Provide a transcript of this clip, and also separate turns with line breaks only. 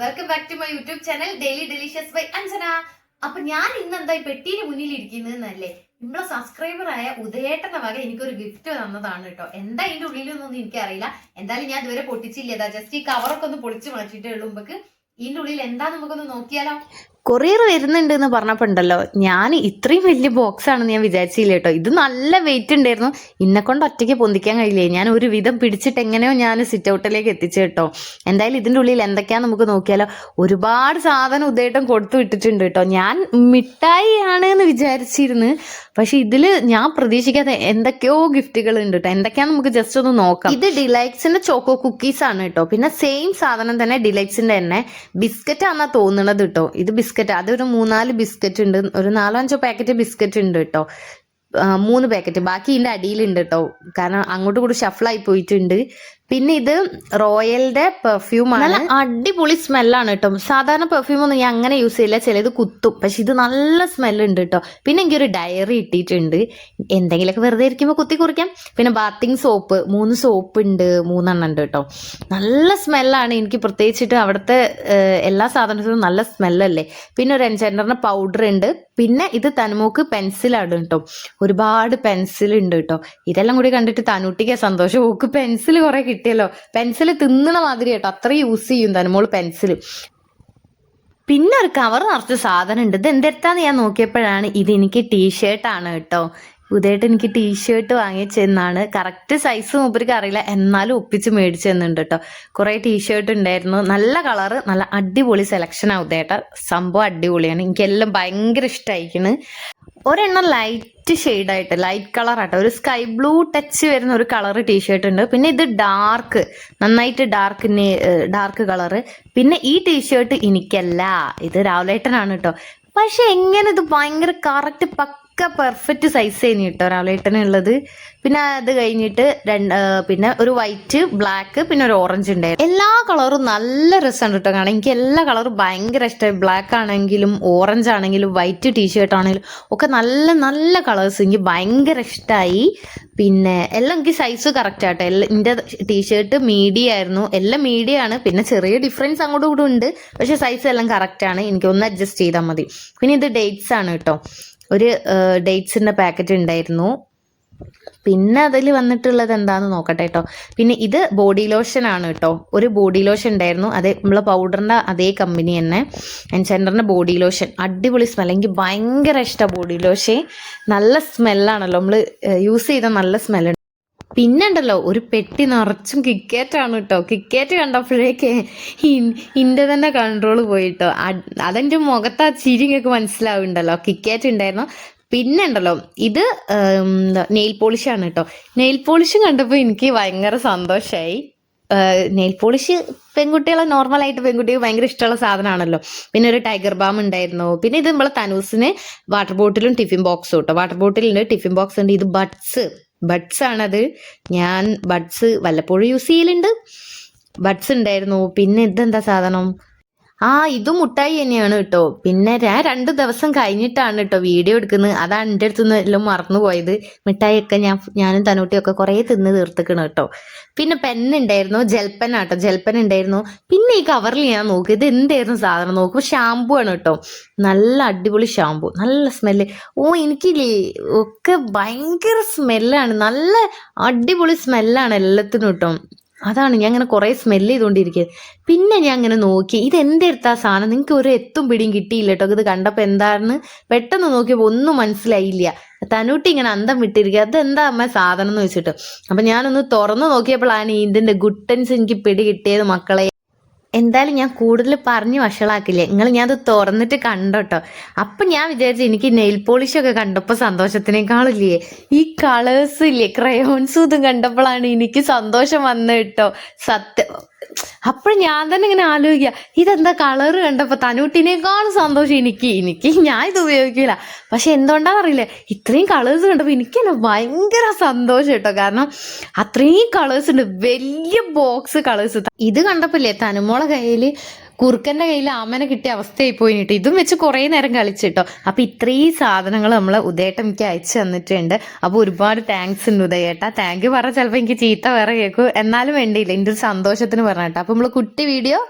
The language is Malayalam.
Welcome back to my YouTube channel daily delicious by Anjana അപ്പൊ ഞാൻ ഇന്ന് എന്താ പെട്ടീന് മുന്നിൽ ഇരിക്കുന്നതെന്നല്ലേ നമ്മളെ സബ്സ്ക്രൈബർ ആയ ഉദയേട്ടന്റെ വക എനിക്കൊരു ഗിഫ്റ്റ് തന്നതാണ് കേട്ടോ. എന്താ അതിന്റെ ഉള്ളിലൊന്നും എനിക്കറിയില്ല. എന്തായാലും ഞാൻ ഇതുവരെ പൊട്ടിച്ചില്ല. ജസ്റ്റ് ഈ കവറൊക്കെ ഒന്ന് പൊളിച്ച് മാറ്റിയിട്ടേ ഉള്ളൂ. ഇതിന്റെ ഉള്ളിൽ എന്താ നമുക്കൊന്ന് നോക്കിയാലോ? കൊറിയർ വരുന്നുണ്ട് എന്ന് പറഞ്ഞപ്പോണ്ടല്ലോ ഞാൻ ഇത്രയും വലിയ ബോക്സ് ആണെന്ന് ഞാൻ വിചാരിച്ചില്ല കേട്ടോ. ഇത് നല്ല വെയിറ്റ് ഉണ്ടായിരുന്നു. ഇന്നെ കൊണ്ട് ഒറ്റയ്ക്ക് പൊന്തിക്കാൻ കഴിയില്ലേ? ഞാൻ ഒരു വിധം പിടിച്ചിട്ട് എങ്ങനെയോ ഞാൻ സിറ്റ് ഔട്ടിലേക്ക് എത്തിച്ചു കേട്ടോ. എന്തായാലും ഇതിന്റെ ഉള്ളിൽ എന്തൊക്കെയാന്ന് നമുക്ക് നോക്കിയാലോ ഒരുപാട് സാധനം ഉദയട്ടം കൊടുത്തു വിട്ടിട്ടുണ്ട് കേട്ടോ. ഞാൻ മിഠായി ആണ് എന്ന് വിചാരിച്ചിരുന്നു. പക്ഷെ ഇതിൽ ഞാൻ പ്രതീക്ഷിക്കാത്ത എന്തൊക്കെയോ ഗിഫ്റ്റുകൾ ഉണ്ട് കേട്ടോ. എന്തൊക്കെയാന്ന് നമുക്ക് ജസ്റ്റ് ഒന്ന് നോക്കാം. ഇത് ഡിലൈറ്റ്സിന്റെ ചോക്കോ കുക്കീസ് ആണ് കേട്ടോ. പിന്നെ സെയിം സാധനം തന്നെ ഡിലൈറ്റ്സിന്റെ തന്നെ. ബിസ്ക്കറ്റ് ആണെന്നാ തോന്നുന്നത് കേട്ടോ. ഇത് ബിസ്ക്കറ്റ് അതൊരു മൂന്നാൽ ബിസ്ക്കറ്റ് ഉണ്ട്. ഒരു നാലോ അഞ്ചോ പാക്കറ്റ് ബിസ്ക്കറ്റ് ഉണ്ട് കേട്ടോ. മൂന്ന് പാക്കറ്റ് ബാക്കി ഇതിന്റെ അടിയിലുണ്ട് കേട്ടോ കാരണം അങ്ങോട്ടും കൂടി ഷഫിളായി പോയിട്ടുണ്ട്. പിന്നെ ഇത് റോയലിന്റെ പെർഫ്യൂം ആണ്. നല്ല അടിപൊളി സ്മെല്ലാണ് കേട്ടോ സാധാരണ പെർഫ്യൂം ഒന്നും ഞാൻ അങ്ങനെ യൂസ് ചെയ്യില്ല. ചിലത് കുത്തും. പക്ഷെ ഇത് നല്ല സ്മെല്ല് ഉണ്ട് കേട്ടോ പിന്നെ എനിക്കൊരു ഡയറി ഇട്ടിട്ടുണ്ട് എന്തെങ്കിലുമൊക്കെ വെറുതെ ഇരിക്കുമ്പോൾ കുത്തി കുറിക്കാം. പിന്നെ ബാത്തിങ് സോപ്പ് മൂന്ന് സോപ്പ് ഉണ്ട്. മൂന്നെണ്ണം ഉണ്ട് കേട്ടോ നല്ല സ്മെല്ലാണ് എനിക്ക് പ്രത്യേകിച്ചിട്ട് അവിടുത്തെ എല്ലാ സാധനത്തിനും നല്ല സ്മെല്ലല്ലേ പിന്നെ ഒരു അഞ്ചെണ്ണറിന് പൗഡർ ഉണ്ട്. പിന്നെ ഇത് തനുമോക്ക് പെൻസിലാണ് കേട്ടോ ഒരുപാട് പെൻസിൽ ഉണ്ട് കേട്ടോ ഇതെല്ലാം കൂടി കണ്ടിട്ട് തനുട്ടിക്ക് സന്തോഷം. ഓക്ക് പെൻസിൽ കുറെ കിട്ടിയല്ലോ. പെൻസിൽ തിന്നണ മാതിരി കേട്ടോ അത്ര യൂസ് ചെയ്യും തനുമോൾ പെൻസിൽ പിന്നെ ഒരു കവർ നിറച്ച സാധനം ഉണ്ട് ഇത് എന്തെടുത്താന്ന് ഞാൻ നോക്കിയപ്പോഴാണ് ഇത് എനിക്ക് ടീഷർട്ടാണ് കേട്ടോ പുതിയായിട്ട് എനിക്ക് ടീഷർട്ട് വാങ്ങിച്ചെന്നാണ് കറക്റ്റ് സൈസ് മൂപ്പർക്ക് അറിയില്ല. എന്നാലും ഒപ്പിച്ച് മേടിച്ചു തന്നുണ്ട് കേട്ടോ കുറേ ടീഷർട്ട് ഉണ്ടായിരുന്നു. നല്ല കളറ് നല്ല അടിപൊളി സെലക്ഷൻ ആവും ഉദയേട്ട. സംഭവം അടിപൊളിയാണ്. എനിക്കെല്ലാം ഭയങ്കര ഇഷ്ടമായിക്കണ് ഒരെണ്ണം ലൈറ്റ് ഷെയ്ഡായിട്ട് ലൈറ്റ് കളർ ആട്ടോ ഒരു സ്കൈ ബ്ലൂ ടച്ച് വരുന്ന ഒരു കളർ ടീഷർട്ട് ഉണ്ട്. പിന്നെ ഇത് ഡാർക്ക് നന്നായിട്ട് ഡാർക്ക് ഡാർക്ക് കളറ് പിന്നെ ഈ ടീഷർട്ട് എനിക്കല്ല. ഇത് രാവിലേട്ടനാണ് കേട്ടോ പക്ഷെ എങ്ങനെ ഇത് ഭയങ്കര കറക്റ്റ് പക്ക പെർഫെക്റ്റ് സൈസ് ചെയ്യുന്ന കേട്ടോ ഒരാളേട്ടനുള്ളത് പിന്നെ അത് കഴിഞ്ഞിട്ട് രണ്ട് പിന്നെ ഒരു വൈറ്റ് ബ്ലാക്ക് പിന്നെ ഒരു ഓറഞ്ച് ഉണ്ടായിരുന്നു. എല്ലാ കളറും നല്ല രസമാണ് കേട്ടോ കാരണം എനിക്ക് എല്ലാ കളറും ഭയങ്കര ഇഷ്ടമായി ബ്ലാക്ക് ആണെങ്കിലും ഓറഞ്ച് ആണെങ്കിലും വൈറ്റ് ടീഷർട്ട് ആണെങ്കിലും ഒക്കെ നല്ല നല്ല കളേഴ്സ് എനിക്ക് ഭയങ്കര ഇഷ്ടമായി പിന്നെ എല്ലാം എനിക്ക് സൈസ് കറക്റ്റ് ആട്ടോ. എല്ലാം എന്റെ ടീഷർട്ട് മീഡിയം ആയിരുന്നു. എല്ലാം മീഡിയ ആണ്. പിന്നെ ചെറിയ ഡിഫറൻസ് അങ്ങോട്ടും ഇങ്ങോട്ടും ഉണ്ട്. പക്ഷെ സൈസ് എല്ലാം കറക്റ്റ് ആണ്. എനിക്ക് ഒന്ന് അഡ്ജസ്റ്റ് ചെയ്താൽ മതി. പിന്നെ ഇത് ഡേറ്റ്സ് ആണ് കേട്ടോ ഒരു ഡേറ്റ്സിന്റെ പാക്കറ്റ് ഉണ്ടായിരുന്നു. പിന്നെ അതിൽ വന്നിട്ടുള്ളത് എന്താന്ന് നോക്കട്ടെ കേട്ടോ പിന്നെ ഇത് ബോഡി ലോഷൻ ആണ് കേട്ടോ ഒരു ബോഡി ലോഷൻ ഉണ്ടായിരുന്നു. അതേ നമ്മളെ പൗഡറിന്റെ അതേ കമ്പനി തന്നെ. എൻസെന്ററിന്റെ ബോഡി ലോഷൻ അടിപൊളി സ്മെൽ എനിക്ക് ഭയങ്കര ഇഷ്ടമാണ് ബോഡി ലോഷൻ നല്ല സ്മെല്ലാണല്ലോ നമ്മൾ യൂസ് ചെയ്ത നല്ല സ്മെല്ലുണ്ട് പിന്നെ ഉണ്ടല്ലോ ഒരു പെട്ടി നിറച്ചും കിക്കേറ്റാണ് കേട്ടോ കിക്കേറ്റ് കണ്ടപ്പോഴേക്ക് ഇന്റെ തന്നെ കൺട്രോൾ പോയിട്ടോ അതെന്റെ മുഖത്ത് ആ മനസ്സിലാവുണ്ടല്ലോ നിങ്ങൾക്ക് മനസ്സിലാവുന്നുണ്ടല്ലോ. കിക്കേറ്റ് ഉണ്ടായിരുന്നു. പിന്നെ ഉണ്ടല്ലോ ഇത് നെയിൽ പോളിഷാണ് കേട്ടോ നെയിൽ പോളിഷും കണ്ടപ്പോൾ എനിക്ക് ഭയങ്കര സന്തോഷമായി നെയിൽ പോളിഷ് പെൺകുട്ടികളെ നോർമലായിട്ട് പെൺകുട്ടികൾ ഭയങ്കര ഇഷ്ടമുള്ള സാധനമാണല്ലോ. പിന്നെ ഒരു ടൈഗർ ബാം ഉണ്ടായിരുന്നു. പിന്നെ ഇത് നമ്മളെ തനൂസിന് വാട്ടർ ബോട്ടിലും ടിഫിൻ ബോക്സും കേട്ടോ. വാട്ടർ ബോട്ടിലുണ്ട് ടിഫിൻ ബോക്സ് ഉണ്ട്. ഇത് ബഡ്സ്. ബഡ്സ് ആണത്. ഞാൻ ബഡ്സ് വല്ലപ്പോഴും യൂസ് ചെയ്യലുണ്ട്. ബഡ്സ് ഉണ്ടായിരുന്നു. പിന്നെ ഇതെന്താ സാധനം? ആ ഇത് മുട്ടായി തന്നെയാണ് കേട്ടോ പിന്നെ ഞാൻ രണ്ട് ദിവസം കഴിഞ്ഞിട്ടാണ് കേട്ടോ വീഡിയോ എടുക്കുന്നത്. അതാണ് എന്റെ അടുത്ത് നിന്ന് എല്ലാം മറന്നുപോയത് മിഠായിയൊക്കെ ഞാൻ ഞാനും തനൂട്ടിയൊക്കെ കുറേ തിന്ന് തീർത്തിക്കണം കേട്ടോ പിന്നെ പെന്നുണ്ടായിരുന്നു ജൽപ്പന കേട്ടോ ജൽപ്പൻ ഉണ്ടായിരുന്നു പിന്നെ ഈ കവറിൽ ഞാൻ നോക്കി ഇത് എന്തായിരുന്നു സാധനം നോക്കും. ഷാമ്പു ആണ് കേട്ടോ നല്ല അടിപൊളി ഷാമ്പു നല്ല സ്മെല്ല് ഓ എനിക്കില്ലേ ഒക്കെ ഭയങ്കര സ്മെല്ലാണ് നല്ല അടിപൊളി സ്മെല്ലാണ് എല്ലാത്തിനും കേട്ടോ അതാണ് ഞാൻ അങ്ങനെ കുറേ സ്മെല്ല് ചെയ്തുകൊണ്ടിരിക്കുക പിന്നെ ഞാൻ അങ്ങനെ നോക്കി ഇത് എന്റെ അടുത്താ സാധനം നിങ്ങൾക്ക് ഒരു എത്തും പിടിയും കിട്ടിയില്ല കേട്ടോ. ഇത് കണ്ടപ്പോൾ എന്താണെന്ന് പെട്ടെന്ന് നോക്കിയപ്പോൾ ഒന്നും മനസ്സിലായില്ല. തനൂട്ടി ഇങ്ങനെ അന്തം വിട്ടിരിക്കുക അതെന്താ അമ്മ സാധനം? എന്ന് വെച്ചിട്ട് അപ്പം ഞാനൊന്ന് തുറന്നു നോക്കിയപ്പോഴാണ് ഇതിന്റെ ഗുട്ടൻസ് എനിക്ക് പിടി കിട്ടിയത് മക്കളെ. എന്തായാലും ഞാൻ കൂടുതൽ പറഞ്ഞ് വഷളാക്കില്ലേ? നിങ്ങൾ ഞാൻ അത് തുറന്നിട്ട് കണ്ടോട്ടോ. അപ്പം ഞാൻ വിചാരിച്ചു എനിക്ക് നെയിൽ പോളിഷ് ഒക്കെ കണ്ടപ്പോൾ സന്തോഷത്തിനേക്കാളില്ലേ? ഈ കളേഴ്സ് ഇല്ലേ? ക്രയോൺസും ഇതും കണ്ടപ്പോഴാണ് എനിക്ക് സന്തോഷം വന്നത് കേട്ടോ. സത്യം. അപ്പോൾ ഞാൻ തന്നെ ഇങ്ങനെ ആലോചിക്കുക ഇതെന്താ കളറ് കണ്ടപ്പോൾ തനൂട്ടിനേക്കാളും സന്തോഷം എനിക്ക് എനിക്ക് ഞാൻ ഇത് ഉപയോഗിക്കില്ല പക്ഷെ എന്തുകൊണ്ടാണെന്നറിയില്ല ഇത്രയും കളേഴ്സ് കണ്ടപ്പോൾ എനിക്ക് തന്നെ ഭയങ്കര സന്തോഷം കേട്ടോ. കാരണം അത്രയും കളേഴ്സ് ഉണ്ട് വലിയ ബോക്സ് കളേഴ്സ് ഇത് കണ്ടപ്പോഴേ തനുമോളെ കയ്യിൽ കുറുക്കന്റെ കയ്യിൽ ആമനെ കിട്ടിയ അവസ്ഥയായി പോയി കേട്ടോ. ഇതും വെച്ച് കുറേ നേരം കളിച്ചു കളിച്ചിട്ടോ അപ്പൊ ഇത്രയും സാധനങ്ങൾ നമ്മൾ ഉദയേട്ടൻ എനിക്ക് അയച്ചു തന്നിട്ടുണ്ട്. അപ്പൊ ഒരുപാട് താങ്ക്സ് ഉണ്ട് ഉദയേട്ട. താങ്ക് യു പറഞ്ഞാൽ ചിലപ്പോൾ എനിക്ക് ചീത്ത വേറെ കേൾക്കും. എന്നാലും വേണ്ടിയില്ല. എന്റെ ഒരു സന്തോഷത്തിന് പറഞ്ഞിട്ടോ അപ്പൊ നമ്മൾ കുട്ടി വീഡിയോ